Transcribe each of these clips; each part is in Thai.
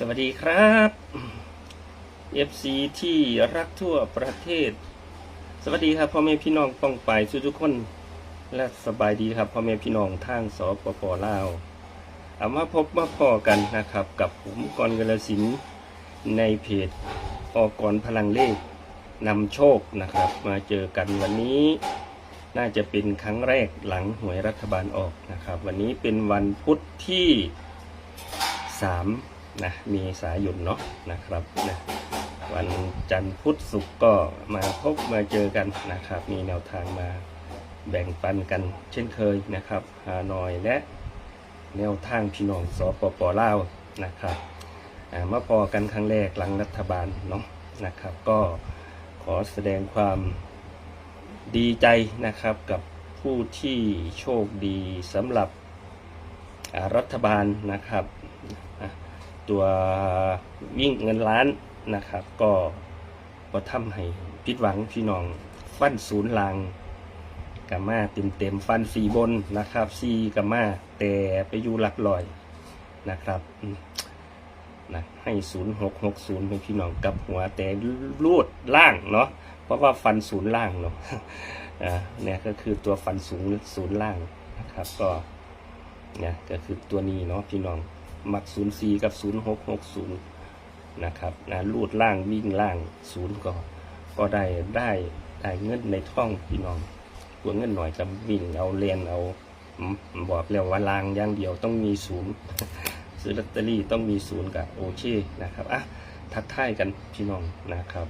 สวัสดีครับ FC ที่รักทั่วประเทศ สวัสดีครับพ่อแม่พี่น้องป้องไปทุกทุกคน และสบายดีครับพ่อแม่พี่น้องทางสปปลาวเอามาพบมาพอกันนะครับ กับผมกรกระสินในเพจอกรพลังเลขนำโชคนะครับ มาเจอกันวันนี้ น่าจะเป็นครั้งแรกหลังหวยรัฐบาลออกนะครับ วันนี้เป็นวันพุธที่สาม นะมีสายนเนาะนะครับนะวันจันทร์พุธศุกร์ก็มาพบมาเจอกันนะครับ มีแนวทางมาแบ่งปันกันเช่นเคยนะครับฮานอยและแนวทางพี่น้องสปปลาวนะครับมาพอกันครั้งแรกหลังรัฐบาลเนาะนะครับ ก็ขอแสดงความดีใจนะครับกับผู้ที่โชคดีสำหรับรัฐบาลนะครับ ตัววิ่งเงินล้านนะครับ ก็ก็ทำให้ผิดหวังพี่น้องฟันศูนย์ลางกับมาเต็มเต็มๆฟันสีบนนะครับซีกับมาแต่ไปอยู่หลักลอยนะครับนะให้ศูนย์หกหกศูนย์เป็นพี่น้องกับหัวแต่รูดล่างเนาะเพราะว่าฟันศูนย์ล่างเนาะอ่าเนี่ยก็คือตัวฟันศูนย์ศูนย์ล่างนะครับ ก็เนี่ยก็คือตัวนี้เนาะพี่น้อง หมัก 0 4 กับ 0 6 6 0 นะครับนะลูดล่างวิ่งล่าง 0 ก็ ก็ได้ได้ได้เงินในท้องพี่น้องตัวเงินหน่อยกับวิ่งเอาเรียนเอาบอกแล้วว่าล่างอย่างเดียวต้องมีศูนย์ซื้อลอตเตอรี่ต้องมีศูนย์กับโอเคนะครับอะทักทายกันพี่น้องนะครับ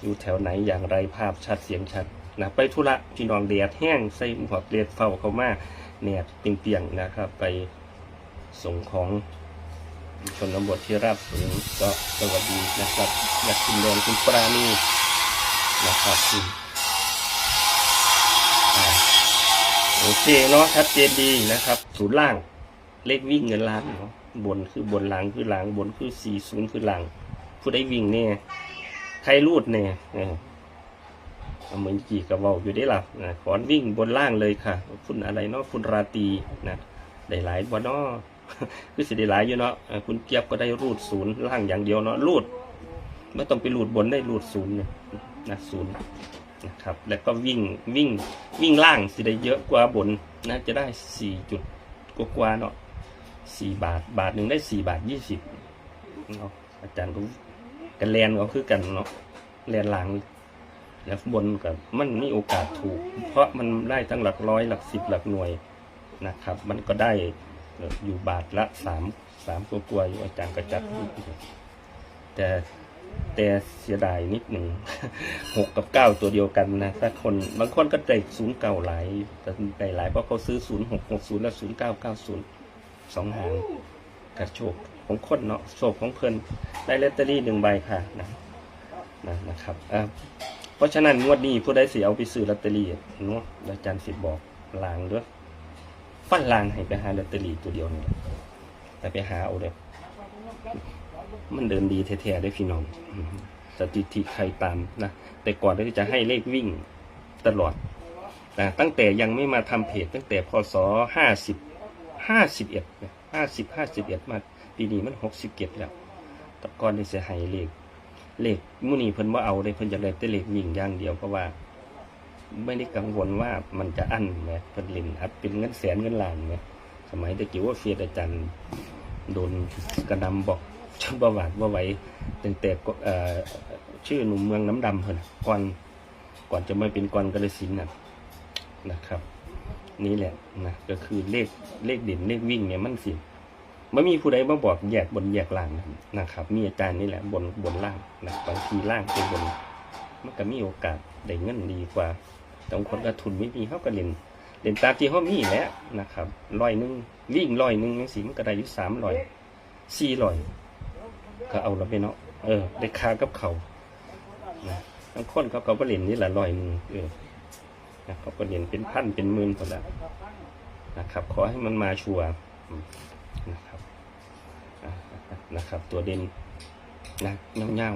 อยู่แถวไหนอย่างไรภาพชัดเสียงชัดนะไปธุระพี่น้องแดดแห้งใส่หมวกเลียดเฝ้าเขามาก แดดเปียงๆนะครับ ไปส่งของชนบทที่ราบสูงก็สวัสดีนะครับอยากกินแดงคุณปราณีนะครับอืมอ่าโอเคเนาะชัดเจนดีนะครับศูนย์ล่างเลขวิ่งเงินล้านเนาะบนคือบนหลังคือหลังบนคือสี่ศูนย์คือหลัง ผู้ได้วิ่งเนี่ยใครรูดเนี่ย เอาเหมือนกี่กระเวาอยู่ได้หลับนะขอนวิ่งบนล่างเลยค่ะ คุณอะไรเนาะคุณราตีนะได้หลายบ่เนาะคือสิได้หลายอยู่เนาะคุณเกียบก็ได้รูดศูนย์ล่างอย่างเดียวเนาะรูดไม่ต้องไปรูดบนได้รูดศูนย์เนี่ยนะศูนย์นะครับ แล้วก็วิ่งวิ่งวิ่งล่างสิได้เยอะกว่าบนนะจะได้สี่จุดกว่าๆเนาะสี่บาทบาทหนึ่งได้สี่บาทยี่สิบเนาะอาจารย์ก็กันแลนก็คือกันเนาะแลนหล่างแล้วบนกับมันมีโอกาสถูก เพราะมันได้ทั้งหลักร้อยหลักสิบหลักหน่วยนะครับ มันก็ได้อยู่บาทละสามสามตัวกลัวอยู่อาจารย์กระจัดอยู่แต่แต่เสียดายนิดหนึ่งหกกับเก้าตัวเดียวกันนะถ้าคนบางคนก็ได้ศูนย์เก้าหลายแต่ได้หลายเพราะเขาซื้อศูนย์หกหกศูนย์และศูนย์เก้าเก้าศูนย์สองหางกระโชคของคนเนาะโชคของเพิ่นได้เลตเตอรี่หนึ่งใบค่ะนะนะนะครับอ่า เพราะฉะนั้นงวดนี้ผู้ใดสิเอาไปซื้อลอตเตอรี่เนาะอาจารย์สิบอกลางด้วยฟันลางให้ไปหาลอตเตอรี่ตัวเดียวนี่แหละแต่ไปหาเอาเด้อมันเดินดีแท้ๆได้พี่น้องสถิติใครตามนะแต่ก่อนที่จะให้เลขวิ่งตลอดนะตั้งแต่ยังไม่มาทำเพจตั้งแต่พศห้าสิบห้าสิบเอ็ดห้าสิบห้าสิบเอ็ดมาปีนี้มันหกสิบเจ็ดแล้วแต่ก่อนที่จะให้เลข เลขมื้อนี้เพิ่นว่าเอาเลยเพิ่นจะเลยแต่เลขวิ่งอย่างเดียวเพราะว่า ไม่ได้กังวลว่ามันจะอั้นไหมเพิ่นเล่นอัดเป็นเงินแสนเงินล้านไหมสมัยตะกี้ว่าเฟียดอาจารย์โดนกระนำบอกจนประวัติว่าไหว้ตั้งแต่ชื่อหนุ่มเมืองน้ำดำเพิ่นก่อนก่อนจะไมาเป็นกอนกระสินน่ะนะครับ นี่แหละนะก็คือเลขเลขเด่นเลขวิ่งเนี่ยมันสิ ไม่มีผู้ใดมาบอกแยกบนแยกล่างนะครับ มีอาจารย์นี่แหละบนบนล่างนะบางทีล่างเป็นบน มันก็มีโอกาสได้เงินดีกว่าแต่บางคนก็ทุนไม่มีเขาก็เล่นเล่นตามที่เขามีแหล้วนะครับร้อยหนึ่งวิ่งร้อยหนึ่งยังสิมันก็ได้อยู่สามร้อยสี่ร้อยก็เอาแล้วไปเนาะเออ ได้คากับเขานะบางคนเขาก็เล่นนี่แหละร้อยหนึ่งเออนะเขาก็เล่นเป็นพันเป็นหมื่นคนละนะครับ ขอให้มันมาชัวร์ นะครับอะนะครับ ตัวเด่นนะเงา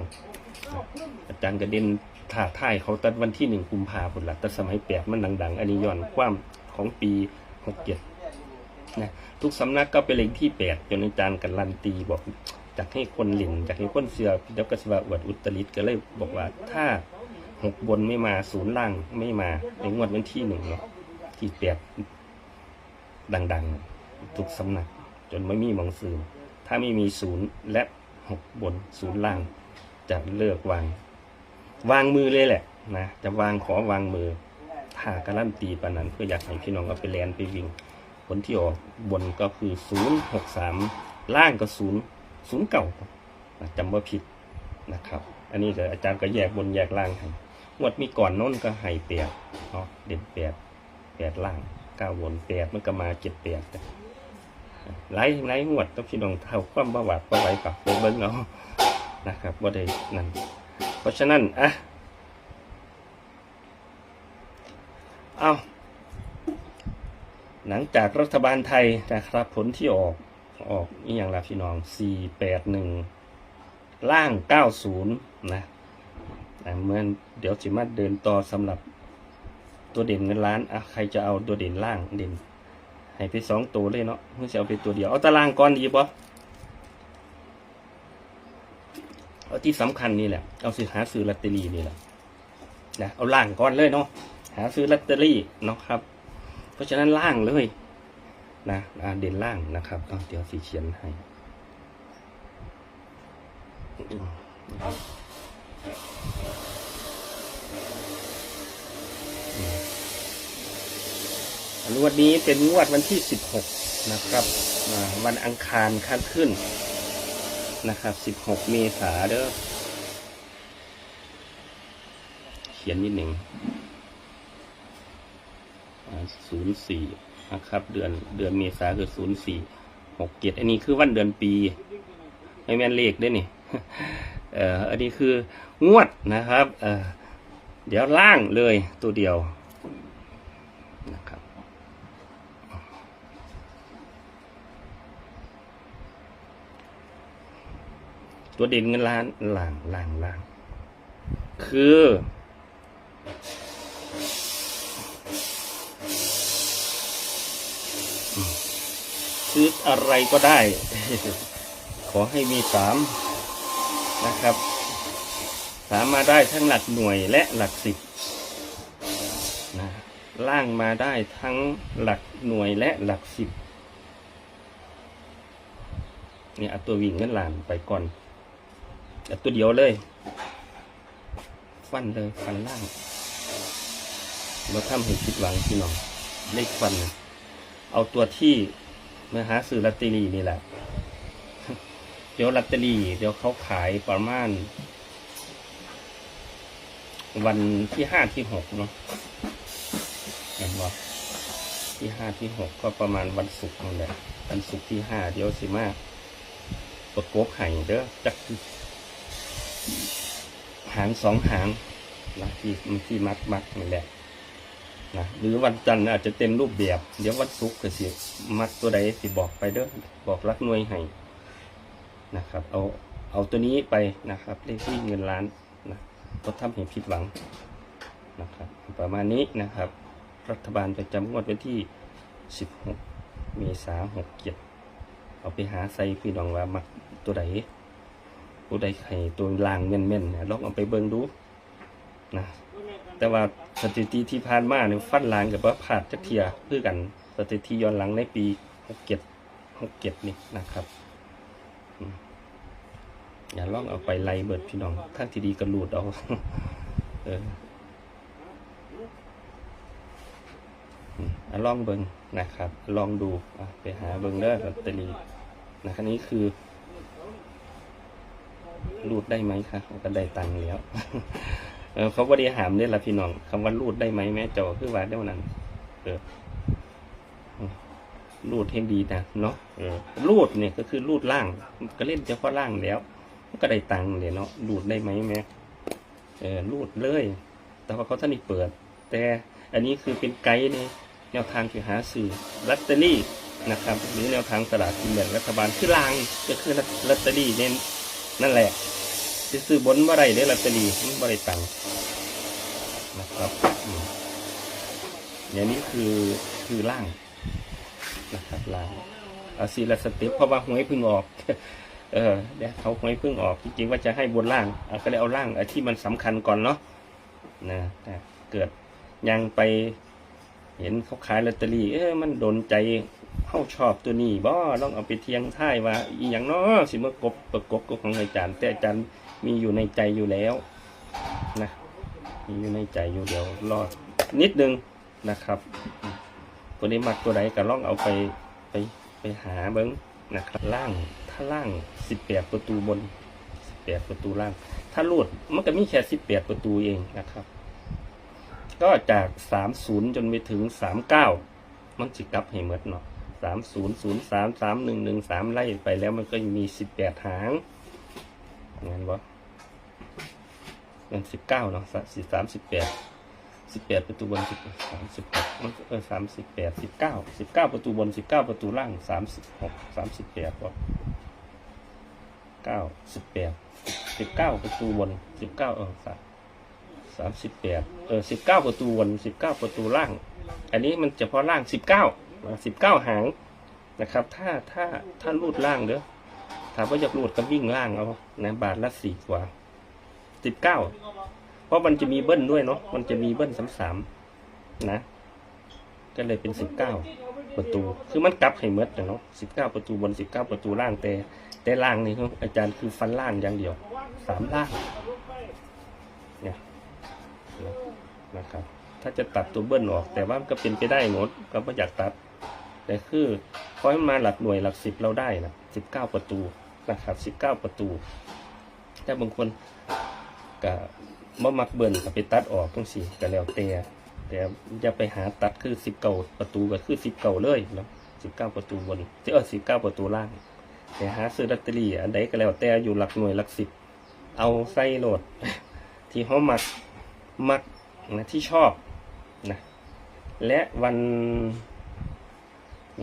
ๆอาจารย์กระเด็นถ่าท่ายเขาตัดวันที่หนึ่งกุมภาพันธ์ละแต่สมัยแปดมันดังๆ อันนี้ย้อนความของปีหกเจ็ดนะทุกสำนักก็เป็นเลขที่แปดจนอาจารย์กันลันตีบอกจากให้คนหลินจากให้คนเสือเดี๋ยวก็สว่าอวดอุตริตก็เลยบอกว่าถ้าหกบนไม่มาศูนย์ล่างไม่มาในงวดวันที่หนึ่งเนาะที่แปดดังๆ ทุกสำนัก จนไม่มีมองสื่อถ้าไม่มีศูนย์และหกบนศูนย์ล่าง จะเลิกวาง วางมือเลยแหละนะจะวางขอวางมือถ้าการันตีปานนั้นเพื่ออยากให้พี่น้องเอาไปแลนไปวิ่ง ผลที่ออกบนก็คือศูนย์หกสามล่างก็ศูนย์ศูนย์เก่าจำว่าผิดนะครับ อันนี้ก็อาจารย์ก็แยกบนแยกล่างให้งวดมีก่อนโน้นก็ให้แปดเนาะเด่นแปดแปดล่างเก้าบนแปดมันก็มาเจ็ดแปด ไล่ไล่งวดต้องพี่น้องเท่าความประวัติประไว้กับเบิ้งเอานะครับว่าได้นั่นเพราะฉะนั้นอะเอาหลังจากรัฐบาลไทยนะครับ ผลที่ออกออกนี่อย่างละพี่น้อง 481 ล่าง 90 นะแต่เมื่อเดี๋ยวจิมาเดินต่อสำหรับตัวเด่นเงินล้านอะใครจะเอาตัวเด่นล่างเด่น ให้ไปสองตัวเลยเนาะไม่ใช่เอาไปตัวเดียว เอาตารางก่อนดีบ่เอาที่สำคัญนี่แหละ เอาสิหาซื้อลอตเตอรี่นี่แหละนะ เอาล่างก่อนเลยเนาะ หาซื้อลอตเตอรี่เนาะครับ เพราะฉะนั้นล่างเลยนะเด่นล่างนะครับเอเดี๋ยวสีเขียนให้ งวดนี้เป็นงวดวันที่16นะครับวันอังคารข้างขึ้นนะครับ16เมษาเด้อเขียนนิดหนึ่งศูนย์สี่นะครับ เดือนเดือนเมษาคือศูนย์สี่หกเจ็ดอันนี้คือวันเดือนปีไม่แม่นเลขด้วยนี่เอ่ออันนี้คืองวดนะครับเอ่อเดี๋ยวล่างเลยตัวเดียวนะครับ ตัวเด่นเงินล้านล่างล่างล่างคือ ซื้ออะไรก็ได้ ขอให้มีสามนะครับ สามมาได้ทั้งหลักหน่วยและหลักสิบนะล่างมาได้ทั้งหลักหน่วยและหลักสิบเนี่ยเอาตัววิ่งเงินล้านไปก่อน เอาตัวเดียวเลย ฟันเลยฟันล่างเราทำให้ผิดหวังพี่น้องเลขฟัน เอาตัวที่มาหาซื้อลอตเตอรี่นี่แหละ เดี๋ยวลอตเตอรี่ เดี๋ยวเขาขายประมาณ วันที่ห้าที่หกเนาะเห็นบ่ที่ห้าที่หกก็ประมาณวันศุกร์นั่นแหละวันศุกร์ที่ห้าเดี๋ยวสิมาประกบไห่เด้อจัก หางสองหางนะที่ที่มัดมัดนั่นแหละนะหรือวันจันทร์อาจจะเต็มรูปแบบ เดี๋ยววันศุกร์ก็สิมัดตัวใดสิบอกไปเด้อบอกรักหน่วยให้นะครับ เอาเอาตัวนี้ไปนะครับเลขที่เงินล้านนะก็ทำให้ผิดหวังนะครับ ประมาณนี้นะครับ รัฐบาลประจำงวดวันที่ 16 เมษายน67เอาไปหาใส่พี่น้องว่ามักตัวใด ตัวใดไข่ตัวลางแม่นๆเนี่ยลองเอาไปเบิ่งดูนะแต่ว่าสถิติที่ผ่านมาเนี่ยฟันหลางกับว่าผ่าดจักเทียเพื่อกันสถิติย้อนหลังในปีหกเจ็ดหกเจ็ดนี่นะครับอืมอย่าลองเอาไปไล่เบิดพี่น้องท่านที่ดีก็รูดเอาเอออืมอะลองเบิงนะครับ ลองดูอะไปหาเบิงเด้อลอตเตอรี่นะครับนี้คือ รูดได้ไหมคะก็ได้ตังค์แล้วเออเขาบริหารได้ละพี่น้องคำว่ารูดได้ไหมแม่เจอคือว่าเดี๋ยวนั้นเออรูดให้ดีนะเนาะเออรูดเนี่ยก็คือรูดล่าง ก็เล่นเฉพาะล่างแล้ว ก็ได้ตังค์เลยเนาะรูดได้ไหมแม่เออรูดเลย แต่ว่าเขาท่านนี่เปิด แต่อันนี้คือเป็นไกด์ในแนวทางที่หาสื่อลอตเตอรี่นะครับหรือแนวทางตลาดกินแบ่งรัฐบาลคือลางก็คือลอตเตอรี่เนี่ย นั่นแหละจะซื้อบนบ่ได้ได้ลอตเตอรี่มันบ่ได้ตังค์นะครับอย่างนี้คือคือล่างนะครับล่างเอาซีละสเต็ปเพราะว่าหวยพิ่งออก เออเดี๋ยวเขาหวยพิ่งออกจริงๆว่าจะให้บนล่างเอาก็เลยเอาล่างที่มันสำคัญก่อนเนาะนะแต่เกิดยังไปเห็นเขาขายลอตเตอรี่เอ้มันโดนใจ เข้าชอบตัวนี้บ่ต้องเอาไปเทียงท่ายว่าอีอย่างน้อสิเมื่อกบประกบกับของอาจารย์ แต่อาจารย์มีอยู่ในใจอยู่แล้วนะมีอยู่ในใจอยู่เดี๋ยวรอดนิดนึงนะครับ ตัวนี้มักตัวใดก็ลองเอาไปไปไปหาเบิ้งนะครับล่างถ้าล่างสิบแปดประตูบนสิบแปดประตูล่าง ถ้าลูดมันก็มีแค่สิบแปดประตูเองนะครับ ก็จากสามศูนย์จนไปถึงสามเก้ามันสิกลับให้หมดเนาะ สามศูนย์ศูนย์สามสามหนึ่งหนึ่งสามไล่ไปแล้วมันก็มีสิบแปดหางงั้นบ่เงินสิบเก้าเนาะสิบสามสิบแปดสิบแปดประตูบนสิบสามสิบหกมันเออสามสิบแปดสิบเก้าสิบเก้าประตูบนสิบเก้าประตูล่างสามสิบหกสามสิบแปดบ่เก้าสิบแปดสิบเก้าประตูบนสิบเก้าเออสามสามสิบแปดเออสิบเก้าประตูบนสิบเก้าประตูล่าง อันนี้มันเฉพาะล่างสิบเก้า สิบเก้าหางนะครับ ถ้าถ้าถ้ารูดล่างเด้อถามว่าอยากรูดก็วิ่งล่างเอานะบาทละสี่กว่าสิบเก้าเพราะมันจะมีเบิ้ลด้วยเนาะมันจะมีเบิ้ลสามสามนะ ก็เลยเป็นสิบเก้าประตู คือมันกลับให้เมดเนาะสิบเก้าประตูบนสิบเก้าประตูล่างแต่ แต่ล่างนี่ครับอาจารย์คือฟันล่างอย่างเดียวสามล่างเนะครับ ถ้าจะตัดตัวเบิ้ลออก แต่ว่าก็เป็นไปได้หมดก็ไม่อยากตัด แต่คือพอให้มาหลักหน่วยหลักสิบเราได้นะสิบเก้าประตูนะครับสิบเก้าประตู แต่บางคนก็บ่มักเบิ้ลก็ไปตัดออกทั้งสี่ก็แล้วแต่แต่อย่าไปหาตัดคือสิบเก้าประตูก็คือสิบเก้าเลยเนาะสิบเก้าประตูบนเออสิบเก้าประตูล่างแต่หาซื้อลอตเตอรี่อันใดก็แล้วแต่อยู่หลักหน่วยหลักสิบเอาใส่โหลด ที่เขามักมักนะที่ชอบนะและวัน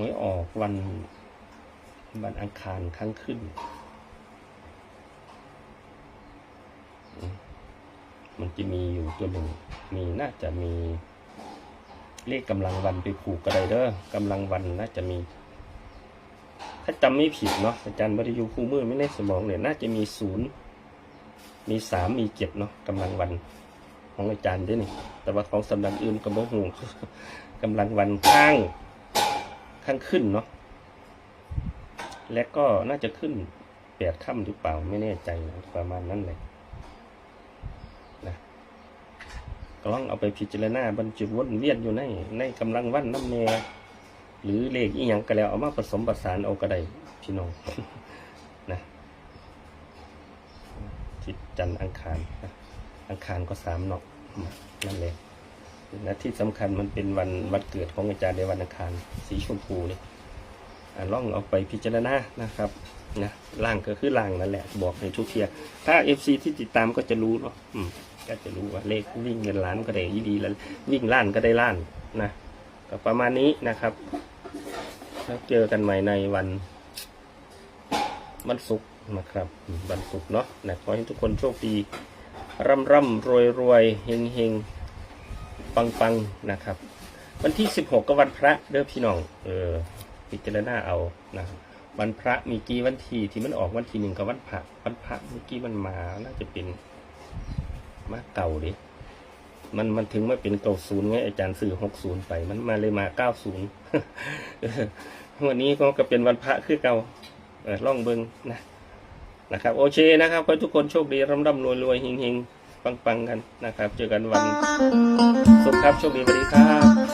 วยออกวันวันอังคารครั้งขึ้น มันจะมีอยู่ตัวหนึ่ง มีน่าจะมีเลขกำลังวันไปผูกกระไดเด้อกำลังวันน่าจะมี ถ้าจำไม่ผิดเนาะอาจารย์บริยูคู่มือไม่ในสมองเนี่ยน่าจะมีศูนย์มีสามมีเจ็ดเนาะกำลังวันของอาจารย์ด้วยนี่แต่ว่าของสำนักอื่นก็บ่ฮู้กำลังวันข้าง ข้างขึ้นเนาะและก็น่าจะขึ้นแปดค่ำหรือเปล่าไม่แน่ใจนะประมาณนั้นเลยนะก็ลองเอาไปพิจารณาบรรจุวนเวียนอยู่ในในกำลังวันน้ำแน่หรือเลขอีหยังก็แล้วเอามาผสมผสานเอาก็ไดพี่น้องนะทิศจันทังคารนะอังคารก็สามเนาะนั่นเลย และที่สำคัญมันเป็นวันวันเกิดของอาจารย์ในวันอังคาร สีชมพูนี่อ่าล่องเอาไปพิจารณานะครับนะล่างก็คือล่างนั่นแหละ บอกในทุกเทียถ้าเอฟซีที่ติดตามก็จะรู้เนาะก็จะรู้ว่าเลขวิ่งเงินล้านก็ได้ยี่ดีแล้ววิ่งล้านก็ได้ล้านนะก็ประมาณนี้นะครับแล้วเจอกันใหม่ในวันวัน ศุกร์นะครับวันศุกร์เนาะนะขอให้ทุกคนโชคดีร่ำร่ำรวยรวยเฮงเฮง ปังปังนะครับ วันที่สิบหกก็วันพระเด้อพี่น้อง เออพิจารณาเอานะครับวันพระมีกี่วันทีที่มันออกวันที่หนึ่งกับวันพระวันพระเมื่อกี้มันมาน่าจะเป็นมาเก่าดิมันมันถึงมาเป็นเก่าศูนย์ไงอาจารย์สื่อหกศูนย์ไป มันมาเลยมาเก้าศูนย์วันนี้ก็เป็นวันพระคือเก่าเออล่องเบิงนะนะครับ โอเคนะครับขอให้ทุกคนโชคดีร่ำร่ำรวยรวยเฮงเฮง ปังๆกันนะครับ เจอกันวันศุกร์ครับโชคดีสวัสดีครับ